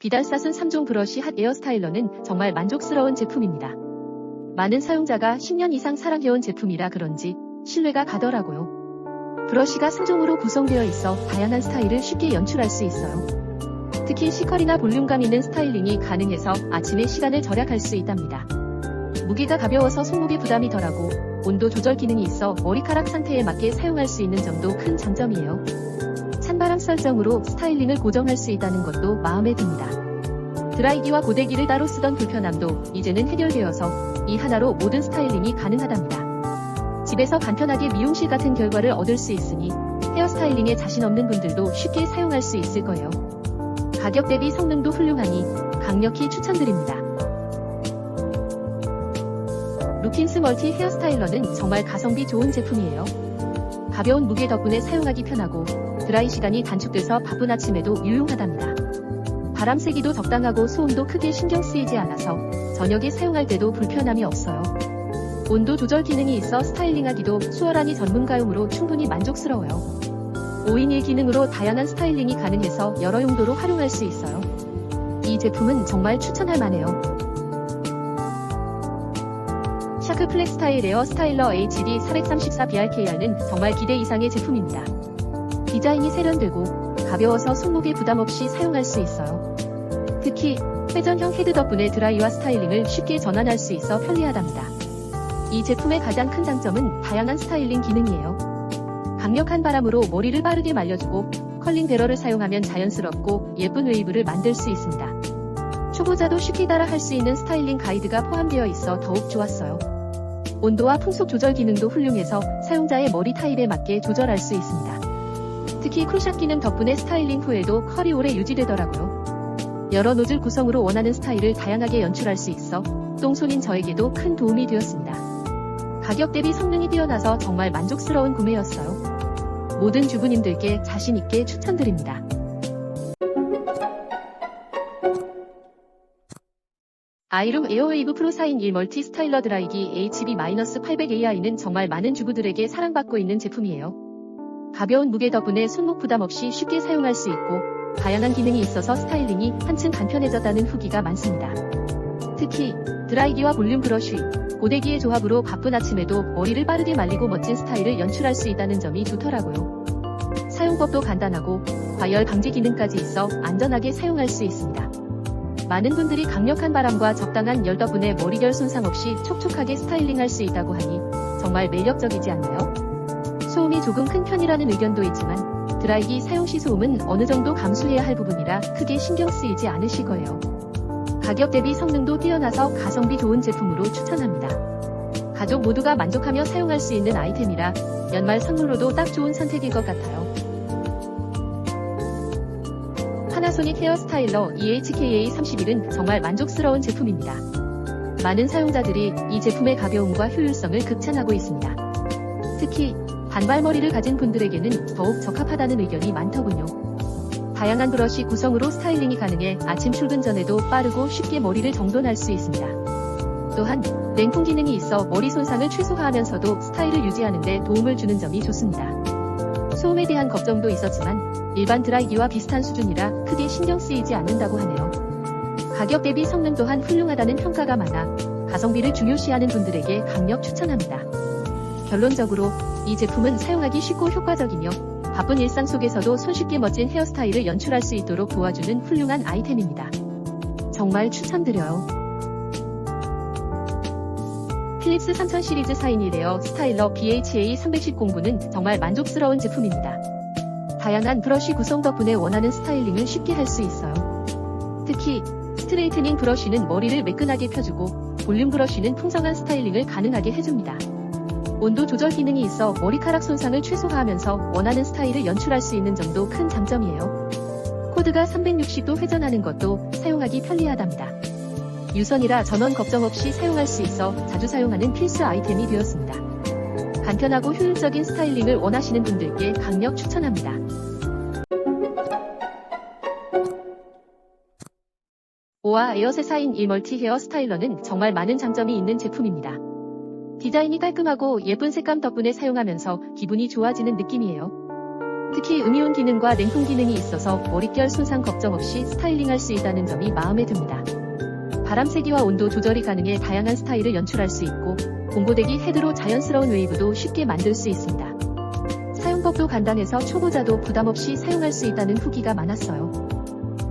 비달사순 3종 브러쉬 핫 에어 스타일러는 정말 만족스러운 제품입니다. 많은 사용자가 10년 이상 사랑해온 제품이라 그런지 신뢰가 가더라고요. 브러쉬가 3종으로 구성되어 있어 다양한 스타일을 쉽게 연출할 수 있어요. 특히 시컬이나 볼륨감 있는 스타일링이 가능해서 아침에 시간을 절약할 수 있답니다. 무게가 가벼워서 손목에 부담이 덜하고 온도 조절 기능이 있어 머리카락 상태에 맞게 사용할 수 있는 점도 큰 장점이에요. 찬바람 설정으로 스타일링을 고정할 수 있다는 것도 마음에 듭니다. 드라이기와 고데기를 따로 쓰던 불편함도 이제는 해결되어서 이 하나로 모든 스타일링이 가능하답니다. 집에서 간편하게 미용실 같은 결과를 얻을 수 있으니 헤어스타일링에 자신 없는 분들도 쉽게 사용할 수 있을 거예요. 가격 대비 성능도 훌륭하니 강력히 추천드립니다. 루킨스 멀티 헤어스타일러는 정말 가성비 좋은 제품이에요. 가벼운 무게 덕분에 사용하기 편하고 드라이 시간이 단축돼서 바쁜 아침에도 유용하답니다. 바람 세기도 적당하고 소음도 크게 신경 쓰이지 않아서 저녁에 사용할 때도 불편함이 없어요. 온도 조절 기능이 있어 스타일링하기도 수월하니 전문가용으로 충분히 만족스러워요. 5인 1 기능으로 다양한 스타일링이 가능해서 여러 용도로 활용할 수 있어요. 이 제품은 정말 추천할 만해요. 샤크 플렉스타일 에어 스타일러 HD 434BRKR는 정말 기대 이상의 제품입니다. 디자인이 세련되고 가벼워서 손목에 부담 없이 사용할 수 있어요. 특히 회전형 헤드 덕분에 드라이와 스타일링을 쉽게 전환할 수 있어 편리하답니다. 이 제품의 가장 큰 장점은 다양한 스타일링 기능이에요. 강력한 바람으로 머리를 빠르게 말려주고 컬링 베러를 사용하면 자연스럽고 예쁜 웨이브를 만들 수 있습니다. 초보자도 쉽게 따라 할 수 있는 스타일링 가이드가 포함되어 있어 더욱 좋았어요. 온도와 풍속 조절 기능도 훌륭해서 사용자의 머리 타입에 맞게 조절할 수 있습니다. 특히 쿨샷 기능 덕분에 스타일링 후에도 컬이 오래 유지되더라고요. 여러 노즐 구성으로 원하는 스타일을 다양하게 연출할 수 있어 똥손인 저에게도 큰 도움이 되었습니다. 가격 대비 성능이 뛰어나서 정말 만족스러운 구매였어요. 모든 주부님들께 자신있게 추천드립니다. 아이룸 에어웨이브 프로 사인 1 멀티 스타일러 드라이기 HB-800AI는 정말 많은 주부들에게 사랑받고 있는 제품이에요. 가벼운 무게 덕분에 손목 부담 없이 쉽게 사용할 수 있고 다양한 기능이 있어서 스타일링이 한층 간편해졌다는 후기가 많습니다. 특히 드라이기와 볼륨 브러쉬, 고데기의 조합으로 바쁜 아침에도 머리를 빠르게 말리고 멋진 스타일을 연출할 수 있다는 점이 좋더라고요. 사용법도 간단하고 과열 방지 기능까지 있어 안전하게 사용할 수 있습니다. 많은 분들이 강력한 바람과 적당한 열 덕분에 머리결 손상 없이 촉촉하게 스타일링할 수 있다고 하니 정말 매력적이지 않나요? 조금 큰 편이라는 의견도 있지만 드라이기 사용 시 소음은 어느 정도 감수해야 할 부분이라 크게 신경 쓰이지 않으실 거예요. 가격 대비 성능도 뛰어나서 가성비 좋은 제품으로 추천합니다. 가족 모두가 만족하며 사용할 수 있는 아이템이라 연말 선물로도 딱 좋은 선택일 것 같아요. 파나소닉 헤어 스타일러 E EHKA31은 정말 만족스러운 제품입니다. 많은 사용자들이 이 제품의 가벼움과 효율성을 극찬하고 있습니다. 특히 단발머리를 가진 분들에게는 더욱 적합하다는 의견이 많더군요. 다양한 브러쉬 구성으로 스타일링이 가능해 아침 출근 전에도 빠르고 쉽게 머리를 정돈할 수 있습니다. 또한 냉풍 기능이 있어 머리 손상을 최소화하면서도 스타일을 유지하는 데 도움을 주는 점이 좋습니다. 소음에 대한 걱정도 있었지만 일반 드라이기와 비슷한 수준이라 크게 신경 쓰이지 않는다고 하네요. 가격 대비 성능 또한 훌륭하다는 평가가 많아 가성비를 중요시하는 분들에게 강력 추천합니다. 결론적으로 이 제품은 사용하기 쉽고 효과적이며 바쁜 일상 속에서도 손쉽게 멋진 헤어스타일을 연출할 수 있도록 도와주는 훌륭한 아이템입니다. 정말 추천드려요. 필립스 3000 시리즈 4인 1에어 스타일러 BHA 310구는 정말 만족스러운 제품입니다. 다양한 브러쉬 구성 덕분에 원하는 스타일링을 쉽게 할 수 있어요. 특히 스트레이트닝 브러쉬는 머리를 매끈하게 펴주고 볼륨 브러쉬는 풍성한 스타일링을 가능하게 해줍니다. 온도 조절 기능이 있어 머리카락 손상을 최소화하면서 원하는 스타일을 연출할 수 있는 점도 큰 장점이에요. 코드가 360도 회전하는 것도 사용하기 편리하답니다. 유선이라 전원 걱정 없이 사용할 수 있어 자주 사용하는 필수 아이템이 되었습니다. 간편하고 효율적인 스타일링을 원하시는 분들께 강력 추천합니다. 오아 에어 세사인 1 멀티 헤어 스타일러는 정말 많은 장점이 있는 제품입니다. 디자인이 깔끔하고 예쁜 색감 덕분에 사용하면서 기분이 좋아지는 느낌이에요. 특히 음이온 기능과 냉풍 기능이 있어서 머릿결 손상 걱정 없이 스타일링할 수 있다는 점이 마음에 듭니다. 바람 세기와 온도 조절이 가능해 다양한 스타일을 연출할 수 있고 공고대기 헤드로 자연스러운 웨이브도 쉽게 만들 수 있습니다. 사용법도 간단해서 초보자도 부담 없이 사용할 수 있다는 후기가 많았어요.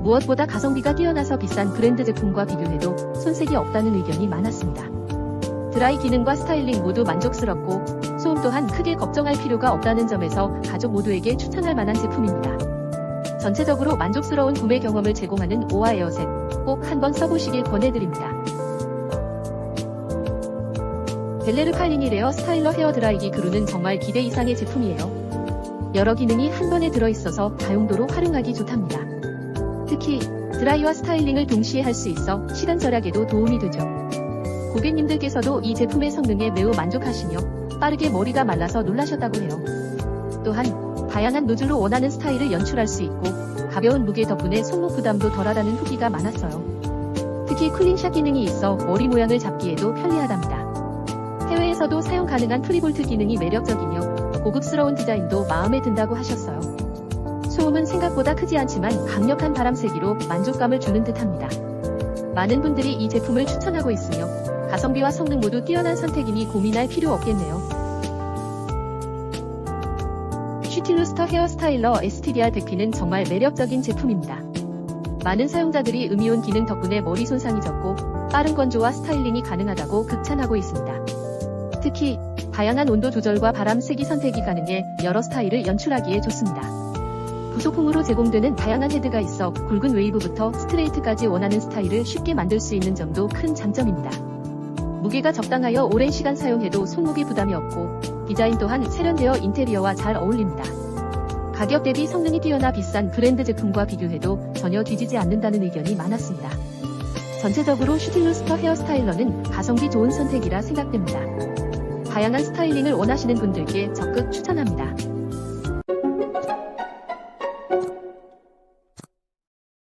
무엇보다 가성비가 뛰어나서 비싼 브랜드 제품과 비교해도 손색이 없다는 의견이 많았습니다. 드라이 기능과 스타일링 모두 만족스럽고 소음 또한 크게 걱정할 필요가 없다는 점에서 가족 모두에게 추천할 만한 제품입니다. 전체적으로 만족스러운 구매 경험을 제공하는 오아 에어셋 꼭 한번 써보시길 권해드립니다. 벨레르 칼리니 레어 스타일러 헤어 드라이기 그루는 정말 기대 이상의 제품이에요. 여러 기능이 한 번에 들어있어서 다용도로 활용하기 좋답니다. 특히 드라이와 스타일링을 동시에 할 수 있어 시간 절약에도 도움이 되죠. 고객님들께서도 이 제품의 성능에 매우 만족하시며 빠르게 머리가 말라서 놀라셨다고 해요. 또한 다양한 노즐로 원하는 스타일을 연출할 수 있고 가벼운 무게 덕분에 손목 부담도 덜하다는 후기가 많았어요. 특히 쿨링샷 기능이 있어 머리 모양을 잡기에도 편리하답니다. 해외에서도 사용 가능한 프리볼트 기능이 매력적이며 고급스러운 디자인도 마음에 든다고 하셨어요. 소음은 생각보다 크지 않지만 강력한 바람 세기로 만족감을 주는 듯합니다. 많은 분들이 이 제품을 추천하고 있으며 가성비와 성능 모두 뛰어난 선택이니 고민할 필요 없겠네요. 슈틸루스터 헤어 스타일러 STDR 100P는 정말 매력적인 제품입니다. 많은 사용자들이 음이온 기능 덕분에 머리 손상이 적고 빠른 건조와 스타일링이 가능하다고 극찬하고 있습니다. 특히 다양한 온도 조절과 바람 세기 선택이 가능해 여러 스타일을 연출하기에 좋습니다. 부속품으로 제공되는 다양한 헤드가 있어 굵은 웨이브부터 스트레이트까지 원하는 스타일을 쉽게 만들 수 있는 점도 큰 장점입니다. 무게가 적당하여 오랜 시간 사용해도 손목에 부담이 없고 디자인 또한 세련되어 인테리어와 잘 어울립니다. 가격 대비 성능이 뛰어나 비싼 브랜드 제품과 비교해도 전혀 뒤지지 않는다는 의견이 많았습니다. 전체적으로 슈틸루스터 헤어 스타일러는 가성비 좋은 선택이라 생각됩니다. 다양한 스타일링을 원하시는 분들께 적극 추천합니다.